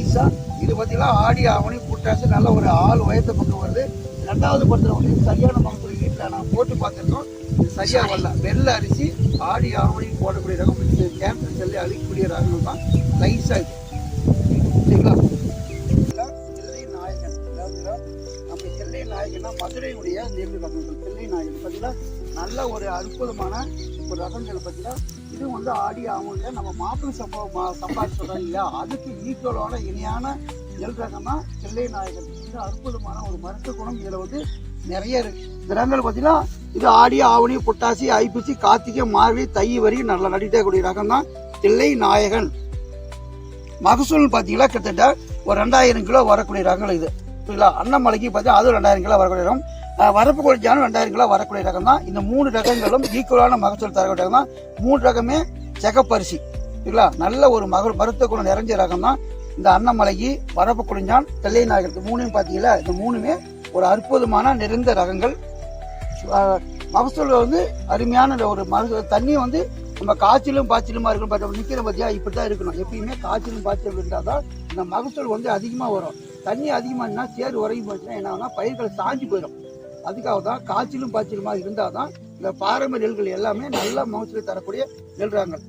நைஸா இது பார்த்தீங்கன்னா ஆடி ஆவணி புட்டாசு நல்ல ஒரு ஆள் உயரத்தை பக்கம் வருது. ரெண்டாவது படத்தில் வந்து சரியான மகசூல் வீட்டில் நான் போட்டு பார்த்துருக்கோம். இது சரியா வரல. வெள்ளை அரிசி ஆடி ஆவணி போடக்கூடிய ரகம் இது கேன்சர் செல்லி அழிக்கக்கூடிய ரகம் தான். நைஸாக இது. சரிங்களா? தில்லை நாயகன். அதாவது நம்ம தில்லை நாயகன்னா மதுரையுடைய நெல் ரகங்கள் தில்லை நாயகன். பார்த்தீங்கன்னா நல்ல ஒரு அற்புதமான ஒரு ரகங்கள் பார்த்தீங்கன்னா இதுவும் வந்து ஆடி ஆவணியில் நம்ம மாப்பிள்ளை சம்பவம் சம்பாதி சொல்கிறாங்க இல்லையா? அதுக்கு ஈக்குவலான இணையான நெல் ரகம்னா தில்லை நாயகன். இது அற்புதமான ஒரு மருத்துவ குணம் இதில் வந்து நிறைய இருக்கு. இந்த ரகங்கள் பார்த்தீங்கன்னா இது ஆடி ஆவணி புட்டாசி ஐப்பசி கார்த்திகை மார்கழி தை வரையும் நல்லா நடிட்டே கூடிய ரகம் தான் தில்லை நாயகன். மகசூல் பார்த்தீங்கன்னா கிட்டத்தட்ட ஒரு ரெண்டாயிரம் கிலோ வரக்கூடிய ரகங்கள் இது. புரியுங்களா அன்னமலைக்கு பார்த்தீங்கன்னா அதுவும் ரெண்டாயிரம் கிலோ வரக்கூடிய ரகம். வரப்பு கொடிஞ்சாலும் ரெண்டாயிரம் கிலோ வரக்கூடிய ரகம் தான் இந்த மூணு ரகங்களும் ஈக்குவலான மகசூல் தரக்கூடிய ரகம் தான் மூணு ரகமே செகப்பரிசி சரிங்களா? நல்ல ஒரு மக மருத்துவ குணம் நிறைஞ்ச ரகம் தான் இந்த அன்னமலைக்கு வரப்பு குடிஞ்சான் தெல்லை நாயகருக்கு மூணையும் பார்த்தீங்களா இந்த மூணுமே ஒரு அற்புதமான நிறைந்த ரகங்கள். மகசூல் வந்து அருமையான ஒரு மகசூல். தண்ணி வந்து நம்ம காய்ச்சலும் பாய்ச்சலுமா இருக்கணும் பட் நிற்கிற பத்தியா? இப்படி தான் இருக்கணும். எப்பயுமே காய்ச்சலும் பாய்ச்சல் இருந்தால் தான் இந்த மகசூல் வந்து அதிகமாக வரும். தண்ணி அதிகமாகனா சேறு உறங்கி போச்சுன்னா என்ன ஆகும்னா பயிர்கள் சாஞ்சு போயிடும். அதுக்காக தான் காய்ச்சலும் பாய்ச்சலுமாக இருந்தால் தான் இந்த பாரம்பரிய நெல்கள் எல்லாமே நல்ல மகசூலை தரக்கூடிய நெல் ரகங்கள்